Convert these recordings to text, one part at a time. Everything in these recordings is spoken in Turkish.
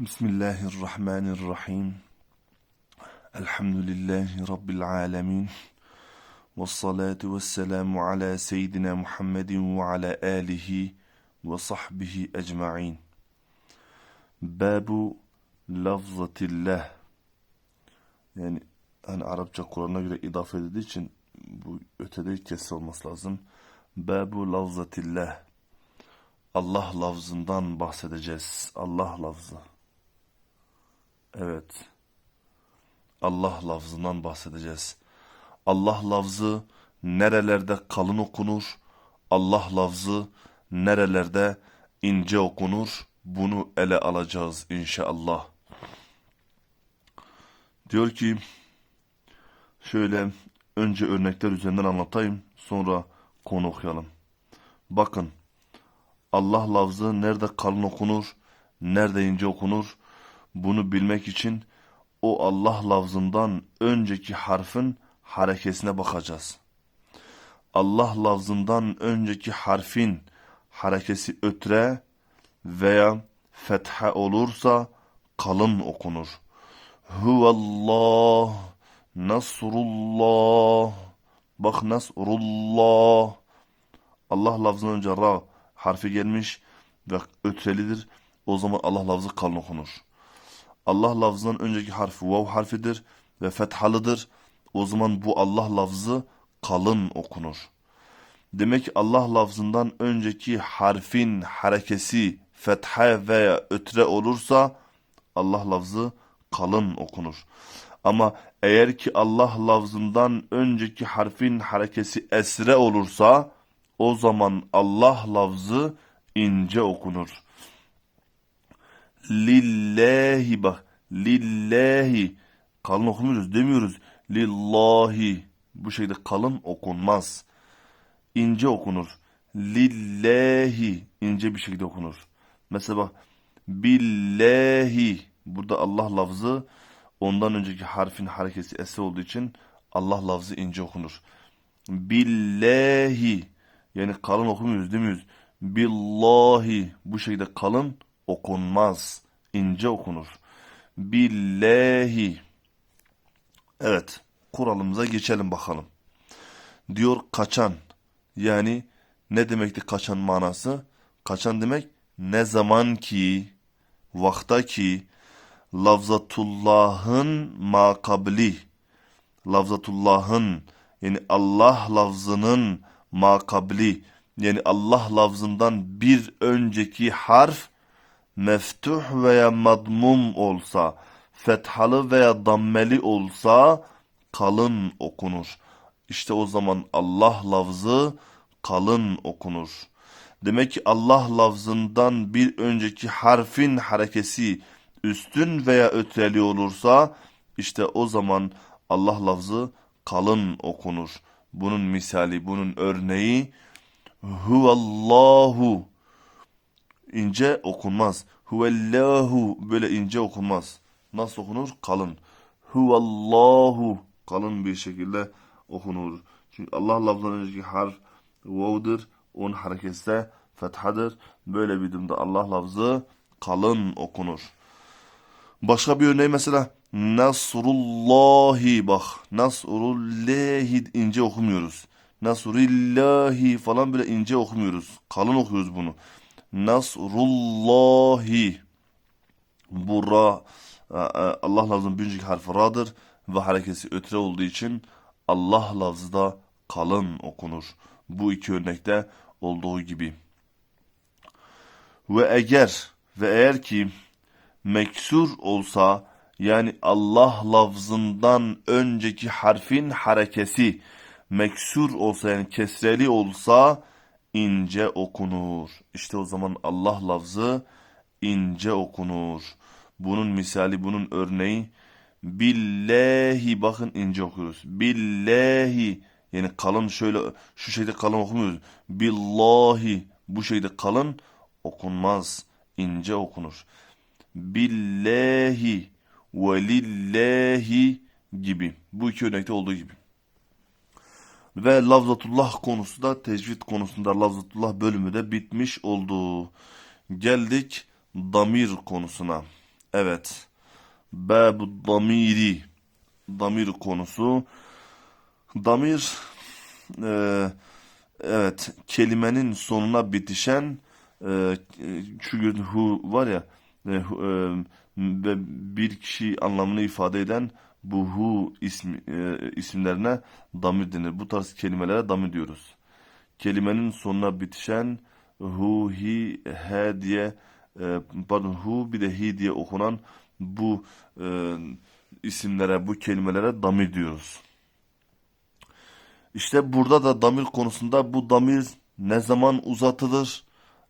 Bismillahirrahmanirrahim. Elhamdülillahi Rabbil alemin. Ve salatu ve selamu ala seyyidina Muhammedin ve ala alihi ve sahbihi ecma'in. Babu lafzatillah. Yani hani Arapça Kur'an'a göre idafe edildiği için bu ötede kesir olması lazım. Babu lafzatillah. Allah lafzından bahsedeceğiz. Allah lafzı. Evet. Allah lafzından bahsedeceğiz. Allah lafzı nerelerde kalın okunur? Allah lafzı nerelerde ince okunur? Bunu ele alacağız inşallah. Diyor ki şöyle önce örnekler üzerinden anlatayım sonra konu okuyalım. Bakın Allah lafzı nerede kalın okunur, nerede ince okunur? Bunu bilmek için o Allah lafzından önceki harfin harekesine bakacağız. Allah lafzından önceki harfin harekesi ötre veya fethe olursa kalın okunur. Huvallah, Nasrullah, bak Nasrullah. Allah lafzından önce ra harfi gelmiş ve ötrelidir. O zaman Allah lafzı kalın okunur. Allah lafzından önceki harfi vav harfidir ve fethalıdır. O zaman bu Allah lafzı kalın okunur. Demek ki Allah lafzından önceki harfin harekesi fetha veya ötre olursa Allah lafzı kalın okunur. Ama eğer ki Allah lafzından önceki harfin harekesi esre olursa o zaman Allah lafzı ince okunur. Lillahi bak. Lillahi. Kalın okumuyoruz demiyoruz. Lillahi. Bu şekilde kalın okunmaz. İnce okunur. Lillahi. ince bir şekilde okunur. Mesela bak. Billahi. Burada Allah lafzı ondan önceki harfin hareketi esi olduğu için Allah lafzı ince okunur. Billahi. Yani kalın okumuyoruz demiyoruz. Billahi. Bu şekilde kalın okunmaz. ince okunur. Billahi. Evet. Kuralımıza geçelim bakalım. Diyor kaçan. Yani ne demekti kaçan manası? Kaçan demek ne zaman ki, vakta ki, lafzatullahın makabli, lafzatullahın yani Allah lafzının makabli yani Allah lafzından bir önceki harf meftuh veya madmum olsa, fethalı veya dammeli olsa kalın okunur. İşte o zaman Allah lafzı kalın okunur. Demek ki Allah lafzından bir önceki harfin harekesi üstün veya öteli olursa işte o zaman Allah lafzı kalın okunur. Bunun misali, bunun örneği Huvallahu ince okunmaz. Huvallahu böyle ince okunmaz. Nasıl okunur? Kalın. Huvallahu kalın bir şekilde okunur. Çünkü Allah lafzından önceki harf vav'dır. Onun hareketi de fethadır. Böyle bir durumda Allah lafzı kalın okunur. Başka bir örneği mesela Nasrullahi bak. Nasrullahi ince okumuyoruz. Nasrillahi falan böyle ince okumuyoruz. Kalın okuyoruz bunu. Nasrullahi. Bu ra e, e, Allah lafzının birinci harfi ra'dır ve harekesi ötre olduğu için Allah lafzı da kalın okunur. Bu iki örnekte olduğu gibi. Ve eğer ve eğer ki meksur olsa yani Allah lafzından önceki harfin harekesi meksur olsa yani kesreli olsa ince okunur. İşte o zaman Allah lafzı ince okunur. Bunun misali, bunun örneği billahi bakın ince okuyoruz. Billahi yani kalın şöyle şu şekilde kalın okumuyoruz. Billahi bu şekilde kalın okunmaz. ince okunur. Billahi ve lillahi gibi. Bu iki örnekte olduğu gibi. Ve lafzatullah konusu da tecvid konusunda lafzatullah bölümü de bitmiş oldu. Geldik damir konusuna. Evet. Babu damiri. Damir konusu. Damir e, evet kelimenin sonuna bitişen e, şu hu var ya e, e, bir kişi anlamını ifade eden bu hu ismi, e, isimlerine damir denir. Bu tarz kelimelere damir diyoruz. Kelimenin sonuna bitişen hu, hi, he diye e, pardon hu bir de hi diye okunan bu e, isimlere, bu kelimelere damir diyoruz. İşte burada da damir konusunda bu damir ne zaman uzatılır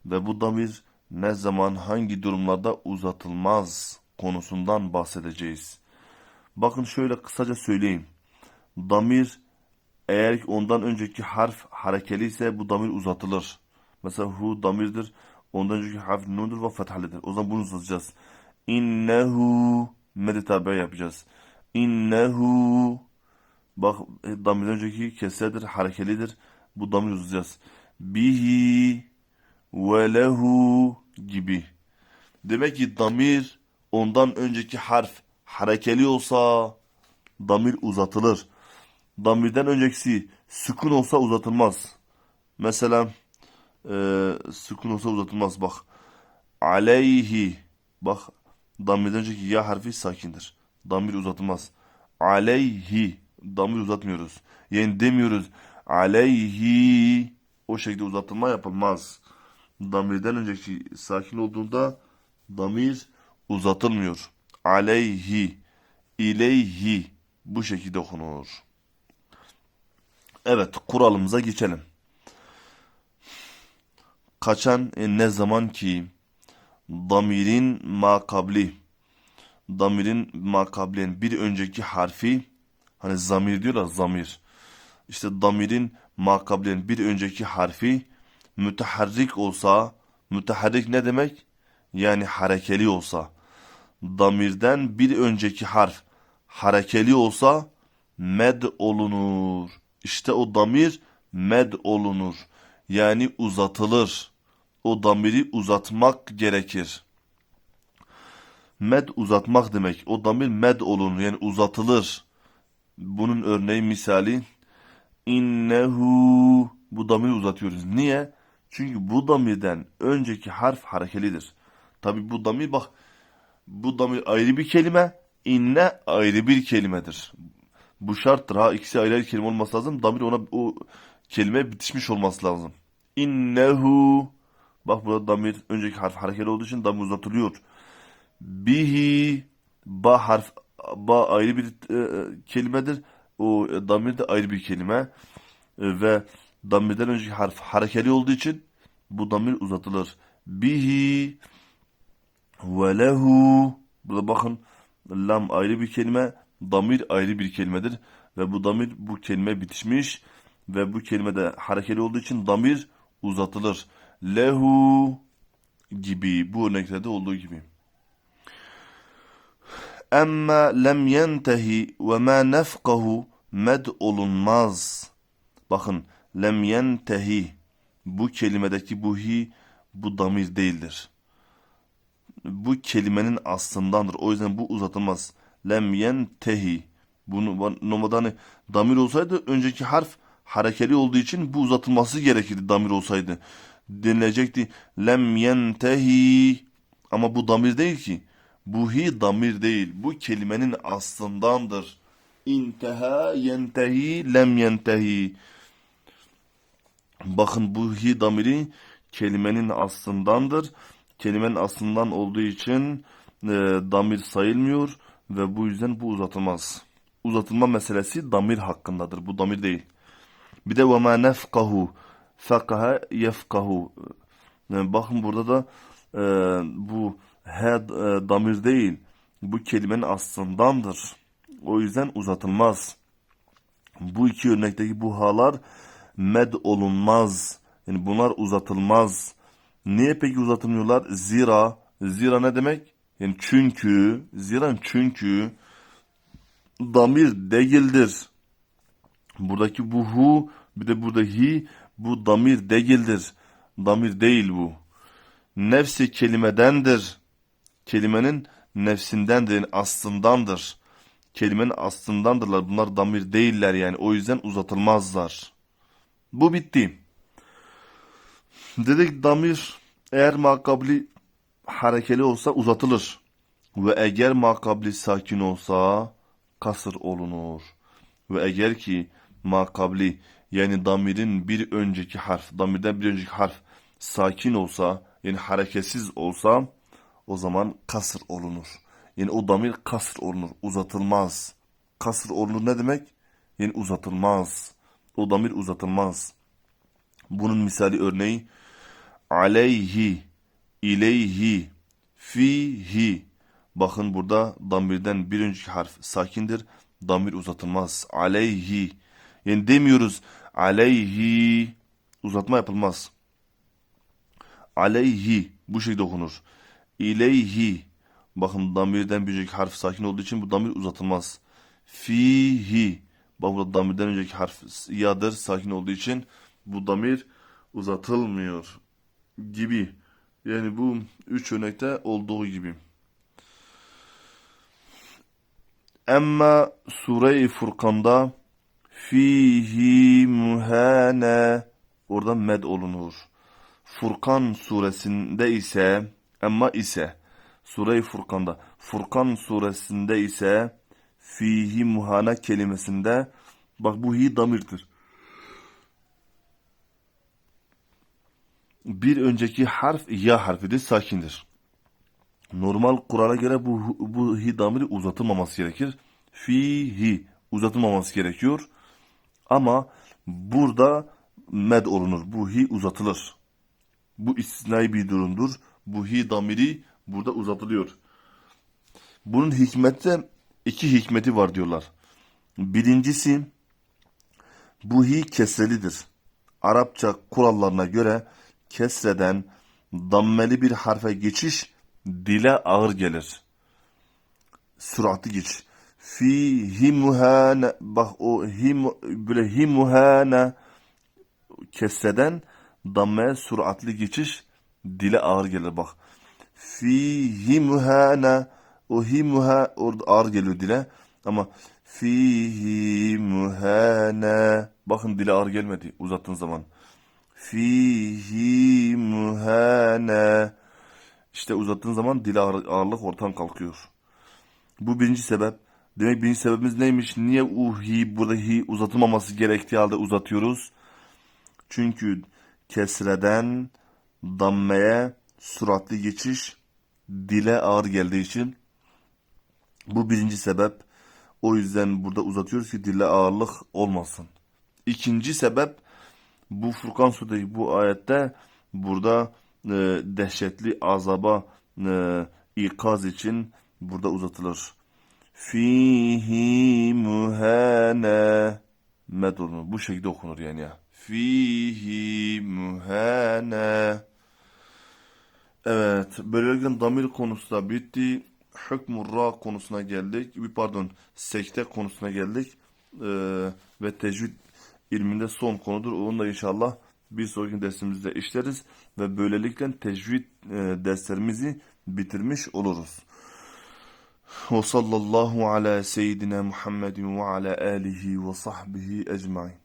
ve bu damir ne zaman hangi durumlarda uzatılmaz konusundan bahsedeceğiz. Bakın şöyle kısaca söyleyeyim. Damir eğer ki ondan önceki harf harekeli ise bu damir uzatılır. Mesela hu damirdir. Ondan önceki harf nundur ve fethalidir. O zaman bunu uzatacağız. İnnehu meditabe yapacağız. İnnehu Bak e, damirden önceki kesredir, harekelidir. Bu damir uzayacağız. Bihi ve lehu gibi. Demek ki damir ondan önceki harf harekeli olsa damir uzatılır. Damirden öncekisi sükun olsa uzatılmaz. Mesela e, sükun olsa uzatılmaz. Bak aleyhi bak damirden önceki ya harfi sakindir. Damir uzatılmaz. Aleyhi damir uzatmıyoruz. Yani demiyoruz aleyhi o şekilde uzatılma yapılmaz. Damirden önceki sakin olduğunda damir uzatılmıyor. Aleyhi, ileyhi bu şekilde okunur. Evet, kuralımıza geçelim. Kaçan e, ne zaman ki damirin makabli damirin makablen bir önceki harfi hani zamir diyorlar zamir işte damirin makablen bir önceki harfi müteharrik olsa müteharrik ne demek? Yani harekeli olsa damirden bir önceki harf harekeli olsa med olunur. İşte o damir med olunur. Yani uzatılır. O damiri uzatmak gerekir. Med uzatmak demek. O damir med olunur. Yani uzatılır. Bunun örneği misali innehu bu damiri uzatıyoruz. Niye? Çünkü bu damirden önceki harf harekelidir. Tabi bu damir bak bu damir ayrı bir kelime, inne ayrı bir kelimedir. Bu şarttır ha ikisi ayrı ayrı kelime olması lazım. Damir ona o kelime bitişmiş olması lazım. İnnehu bak burada damir önceki harf harekeli olduğu için damir uzatılıyor. Bihi ba harf ba ayrı bir e, kelimedir. O e, damir de ayrı bir kelime. E, ve damirden önceki harf harekeli olduğu için bu damir uzatılır. Bihi ve lehu burada bakın lam ayrı bir kelime, damir ayrı bir kelimedir ve bu damir bu kelime bitişmiş ve bu kelimede harekeli olduğu için damir uzatılır. Lehu gibi bu örneklerde olduğu gibi. Emma lem yentehi ve ma nefkahu med olunmaz. Bakın lem yentehi bu kelimedeki bu hi bu damir değildir. Bu kelimenin aslındandır. O yüzden bu uzatılmaz. Lem yentehi. Bunu normalde hani damir olsaydı önceki harf harekeli olduğu için bu uzatılması gerekirdi damir olsaydı. Denilecekti lem yentehi ama bu damir değil ki. Bu hi damir değil. Bu kelimenin aslındandır. İnteha yentehi lem yentehi. Bakın bu hi damiri kelimenin aslındandır Kelimenin aslından olduğu için e, damir sayılmıyor ve bu yüzden bu uzatılmaz. Uzatılma meselesi damir hakkındadır. Bu damir değil. Bir de وَمَا نَفْقَهُ فَقَهَ يَفْقَهُ yani Bakın burada da e, bu he e, damir değil. Bu kelimenin aslındandır. O yüzden uzatılmaz. Bu iki örnekteki bu halar med olunmaz. Yani bunlar uzatılmaz. Niye peki uzatılmıyorlar? Zira. Zira ne demek? Yani çünkü. Zira çünkü damir değildir. Buradaki bu hu bir de burada hi bu damir değildir. Damir değil bu. Nefsi kelimedendir. Kelimenin nefsindendir, yani aslındandır. Kelimenin aslındandırlar. Bunlar damir değiller yani. O yüzden uzatılmazlar. Bu bitti. Dedik damir eğer makabli harekeli olsa uzatılır. Ve eğer makabli sakin olsa kasır olunur. Ve eğer ki makabli yani damirin bir önceki harf, damirden bir önceki harf sakin olsa yani hareketsiz olsa o zaman kasır olunur. Yani o damir kasır olunur, uzatılmaz. Kasır olunur ne demek? Yani uzatılmaz. O damir uzatılmaz. Bunun misali örneği aleyhi, ileyhi, fihi. Bakın burada damirden bir önceki harf sakindir. Damir uzatılmaz. Aleyhi. Yani demiyoruz aleyhi. Uzatma yapılmaz. Aleyhi. Bu şekilde okunur. İleyhi. Bakın damirden bir önceki harf sakin olduğu için bu damir uzatılmaz. Fihi. Bak burada damirden önceki harf yadır sakin olduğu için bu damir uzatılmıyor gibi. Yani bu üç örnekte olduğu gibi. Emma Sure-i Furkan'da fihi muhane orada med olunur. Furkan suresinde ise emma ise Sure-i Furkan'da Furkan suresinde ise fihi muhane kelimesinde bak bu hi damirdir. Bir önceki harf ya harfidir, sakindir. Normal Kur'an'a göre bu, bu hi damiri uzatılmaması gerekir. Fihi uzatılmaması gerekiyor. Ama burada med olunur. Bu hi uzatılır. Bu istisnai bir durumdur. Bu hi damiri burada uzatılıyor. Bunun hikmette iki hikmeti var diyorlar. Birincisi bu hi kesrelidir. Arapça kurallarına göre kesreden dammeli bir harfe geçiş dile ağır gelir. Süratli geç. Fi muhane bak o him böyle himuhane kesreden dammeye süratli geçiş dile ağır gelir bak. Fi muhane o himuha orada ağır geliyor dile ama fihi muhane bakın dile ağır gelmedi uzattığın zaman fihi muhane işte uzattığın zaman dil ağır, ağırlık ortadan kalkıyor. Bu birinci sebep. Demek birinci sebebimiz neymiş? Niye uhi burada hi uzatılmaması gerektiği halde uzatıyoruz? Çünkü kesreden dammeye süratli geçiş dile ağır geldiği için bu birinci sebep. O yüzden burada uzatıyoruz ki dile ağırlık olmasın. İkinci sebep bu Furkan Sure'deki bu ayette burada e, dehşetli azaba e, ikaz için burada uzatılır. Fihi muhane med olunur. Bu şekilde okunur yani ya. Fihi muhane Evet, böylelikle damir konusu da bitti. Hükmü ra konusuna geldik. Pardon, sekte konusuna geldik. Ee, ve tecvid ilminde son konudur. Onu da inşallah bir sonraki dersimizde işleriz. Ve böylelikle tecvid e, derslerimizi bitirmiş oluruz. Ve sallallahu ala seyyidina Muhammedin ve ala alihi ve sahbihi ecmain.